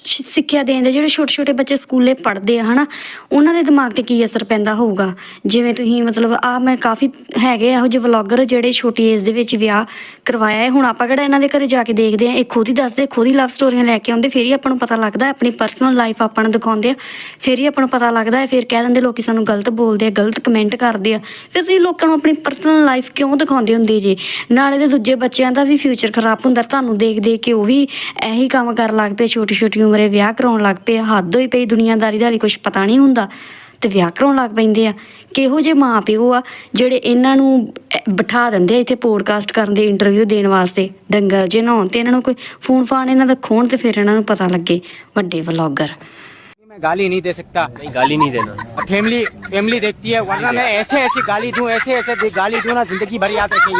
ਸ਼- ਸਿੱਖਿਆ ਦੇਂਦੇ ਜਿਹੜੇ ਛੋਟੇ ਛੋਟੇ ਬੱਚੇ ਸਕੂਲੇ ਪੜ੍ਹਦੇ ਆ, ਹਨਾ, ਉਹਨਾਂ ਦੇ ਦਿਮਾਗ ਤੇ ਕੀ ਅਸਰ ਪੈਂਦਾ ਹੋਊਗਾ? ਜਿਵੇਂ ਤੁਸੀਂ ਮਤਲਬ ਆ ਮੈਂ ਕਾਫੀ ਹੈਗੇ ਇਹੋ ਜਿਹੇ ਵਲੌਗਰ ਜਿਹੜੇ ਛੋਟੀ ਏਜ ਦੇ ਵਿੱਚ ਵਿਆਹ ਕਰਵਾਇਆ ਹੈ। ਹੁਣ ਆਪਾਂ ਕਿਹੜਾ ਇਹਨਾਂ ਦੇ ਘਰੇ ਜਾ ਕੇ ਦੇਖਦੇ ਆ, ਇਹ ਖੁਦ ਹੀ ਦੱਸਦੇ, ਖੁਦ ਹੀ ਲਵ ਸਟੋਰੀਆਂ ਲੈ ਕੇ ਆਉਂਦੇ, ਫਿਰ ਹੀ ਆਪਾਂ ਨੂੰ ਪਤਾ ਲੱਗਦਾ, ਆਪਣੀ ਪਰਸਨਲ ਲਾਈਫ ਆਪਾਂ ਨੂੰ ਦਿਖਾਉਂਦੇ ਆ, ਫਿਰ ਹੀ ਆਪਾਂ ਨੂੰ ਪਤਾ ਲੱਗਦਾ ਹੈ, ਫਿਰ ਕਹਿ ਦਿੰਦੇ ਲੋਕੀ ਸਾਨੂੰ ਗਲਤ ਬੋਲਦੇ ਆ, ਗਲਤ ਕਮੈਂਟ ਕਰਦੇ ਆ। ਫਿਰ ਤੁਸੀਂ ਲੋਕਾਂ ਨੂੰ ਆਪਣੀ ਪਰਸਨਲ ਲਾਈਫ ਕਿਉਂ ਦਿਖਾਉਂਦੇ ਹੁੰਦੇ ਜੇ? ਨਾਲੇ ਦੇ ਦੂਜੇ ਬੱਚਿਆਂ ਦਾ ਵੀ ਫਿਊਚਰ ਖਰਾਬ ਹੁੰਦਾ, ਤੁਹਾਨੂੰ ਦੇਖ ਦੇਖ ਕੇ ਉਹ ਵੀ ਇਹੀ ਕੰਮ ਕਰਨ ਲੱਗ ਪਏ ਛੋਟੀ ਛੋਟੀ ਉਮਰੇ ਵਿਆਹ ਕਰਾਉਣ ਲੱਗ ਪਏ ਹੱਦ ਹੋਈ ਪਈ ਦੁਨੀਆਦਾਰੀ ਦਾ ਕੁਝ ਪਤਾ ਨਹੀਂ ਹੁੰਦਾ ਤੇ ਵਿਆਹ ਕਰਾਉਣ ਲੱਗ ਪੈਂਦੇ ਆ ਕਿਹੋ ਜਿਹੇ ਮਾਂ ਪਿਓ ਆ ਜਿਹੜੇ ਇਹਨਾਂ ਨੂੰ ਅਹ, ਬਿਠਾ ਦਿੰਦੇ ਆ ਇੱਥੇ ਪੋਡਕਾਸਟ ਕਰਨ ਦੇ ਇੰਟਰਵਿਊ ਦੇਣ ਵਾਸਤੇ ਡੰਗਰ ਜੇ ਨਹਾਉਣ ਤੇ ਇਹਨਾਂ ਨੂੰ ਕੋਈ ਫੋਨ ਫਾਨ ਇਹਨਾਂ ਦਾ ਖੋਣ ਤੇ ਫਿਰ ਇਹਨਾਂ ਨੂੰ ਪਤਾ ਲੱਗੇ ਵੱਡੇ ਵਲੌਗਰ मैं गाली नहीं दे सकता नहीं गाली नहीं देना फैमिली फैमिली देखती है वरना मैं ऐसे ऐसी गाली दूं ऐसे ऐसे दे- गाली दूं ना जिंदगी भर याद रखेंगे